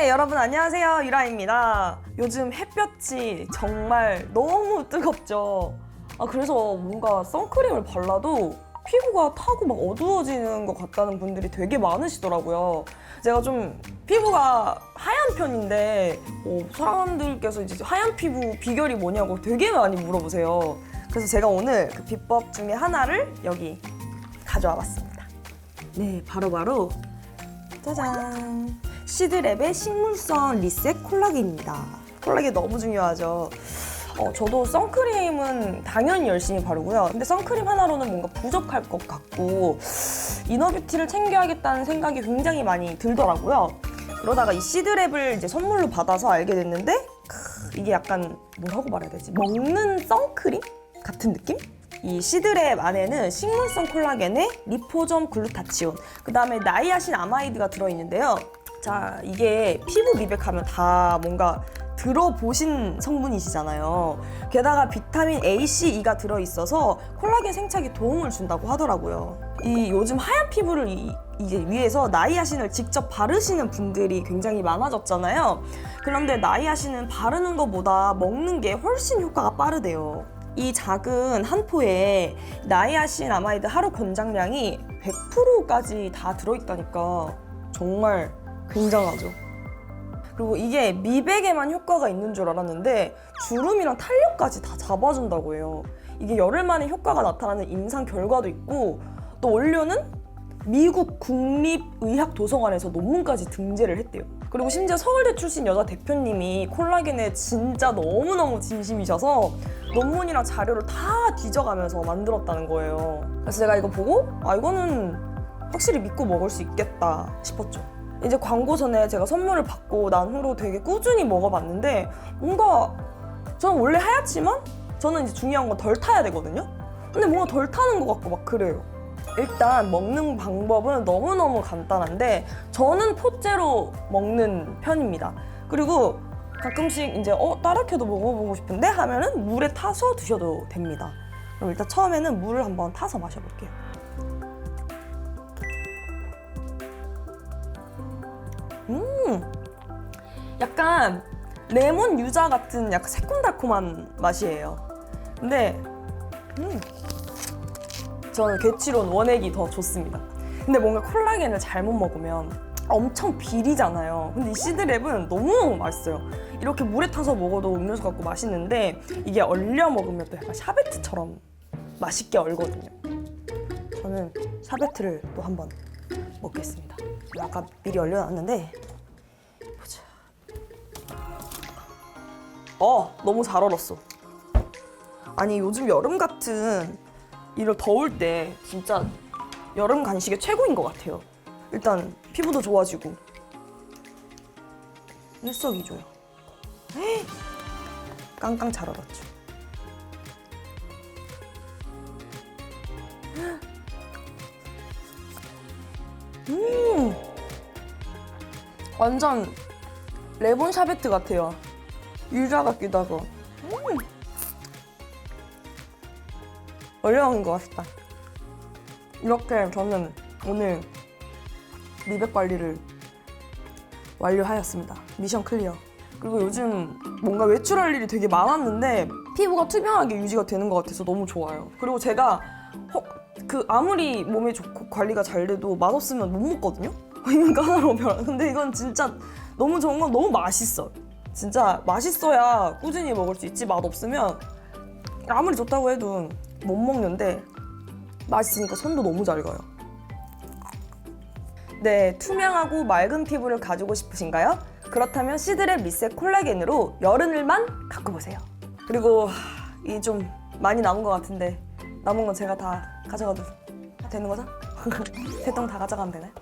네, 여러분 안녕하세요. 유라입니다. 요즘 햇볕이 정말 너무 뜨겁죠. 아, 그래서 뭔가 선크림을 발라도 피부가 타고 막 어두워지는 것 같다는 분들이 되게 많으시더라고요. 제가 좀 피부가 하얀 편인데 어, 사람들께서 이제 하얀 피부 비결이 뭐냐고 되게 많이 물어보세요. 그래서 제가 오늘 그 비법 중에 하나를 여기 가져와 봤습니다. 네, 바로바로 짜잔! 시드랩의 식물성 리셋 콜라겐입니다. 콜라겐 너무 중요하죠. 어, 저도 선크림은 당연히 열심히 바르고요. 근데 선크림 하나로는 뭔가 부족할 것 같고 이너뷰티를 챙겨야겠다는 생각이 굉장히 많이 들더라고요. 그러다가 이 시드랩을 이제 선물로 받아서 알게 됐는데 크, 이게 약간 뭐라고 말해야 되지? 먹는 선크림 같은 느낌? 이 시드랩 안에는 식물성 콜라겐에 리포점 글루타치온, 그 다음에 나이아신 아마이드가 들어있는데요. 자, 이게 피부 미백하면 다 뭔가 들어보신 성분이시잖아요. 게다가 비타민 A, C, E가 들어있어서 콜라겐 생착에 도움을 준다고 하더라고요. 이 요즘 하얀 피부를 이, 이제 위해서 나이아신을 직접 바르시는 분들이 굉장히 많아졌잖아요. 그런데 나이아신은 바르는 것보다 먹는 게 훨씬 효과가 빠르대요. 이 작은 한 포에 나이아신 아마이드 하루 권장량이 100%까지 다 들어있다니까 정말 굉장하죠. 그리고 이게 미백에만 효과가 있는 줄 알았는데 주름이랑 탄력까지 다 잡아준다고 해요. 이게 열흘 만에 효과가 나타나는 임상 결과도 있고 또 원료는 미국 국립의학도서관에서 논문까지 등재를 했대요. 그리고 심지어 서울대 출신 여자 대표님이 콜라겐에 진짜 너무너무 진심이셔서 논문이랑 자료를 다 뒤져가면서 만들었다는 거예요. 그래서 제가 이거 보고 아 이거는 확실히 믿고 먹을 수 있겠다 싶었죠. 이제 광고 전에 제가 선물을 받고 난 후로 되게 꾸준히 먹어봤는데 뭔가 저는 원래 하얗지만 저는 이제 중요한 건 덜 타야 되거든요. 근데 뭔가 덜 타는 것 같고 막 그래요. 일단 먹는 방법은 너무너무 간단한데 저는 포째로 먹는 편입니다. 그리고 가끔씩 이제 어 따르게도 먹어보고 싶은데 하면은 물에 타서 드셔도 됩니다. 그럼 일단 처음에는 물을 한번 타서 마셔볼게요. 약간 레몬 유자 같은 약간 새콤달콤한 맛이에요. 근데 음, 저는 게치론 원액이 더 좋습니다. 근데 뭔가 콜라겐을 잘못 먹으면 엄청 비리잖아요. 근데 이 시드랩은 너무너무 맛있어요. 이렇게 물에 타서 먹어도 음료수 같고 맛있는데 이게 얼려 먹으면 또 약간 샤베트처럼 맛있게 얼거든요. 저는 샤베트를 또 한 번 먹겠습니다. 아까 미리 얼려놨는데 어, 너무 잘 얼었어. 아니 요즘 여름 같은 이런 더울 때 진짜 여름 간식의 최고인 것 같아요. 일단 피부도 좋아지고 일석이조요. 헤이, 깡깡 잘 얼었죠. 음, 완전 레몬 샤베트 같아요. 유자 같기도 하고. 음. 어려운 것 같다. 이렇게 저는 오늘 미백 관리를 완료하였습니다. 미션 클리어. 그리고 요즘 뭔가 외출할 일이 되게 많았는데 피부가 투명하게 유지가 되는 것 같아서 너무 좋아요. 그리고 제가 허- 그 아무리 몸에 좋고 관리가 잘 돼도 맛없으면 못 먹거든요. 이건 까다로운 편. 근데 이건 진짜 너무 좋은 건 너무 맛있어. 진짜 맛있어야 꾸준히 먹을 수 있지 맛 없으면 아무리 좋다고 해도 못 먹는데 맛있으니까 손도 너무 잘 가요. 네, 투명하고 맑은 피부를 가지고 싶으신가요? 그렇다면 시드랩 리셋 콜라겐으로 여름을만 바꿔보세요. 그리고 이 좀 많이 남은 것 같은데 남은 건 제가 다 가져가도 되는 거죠? 세통다 가져가면 되나요?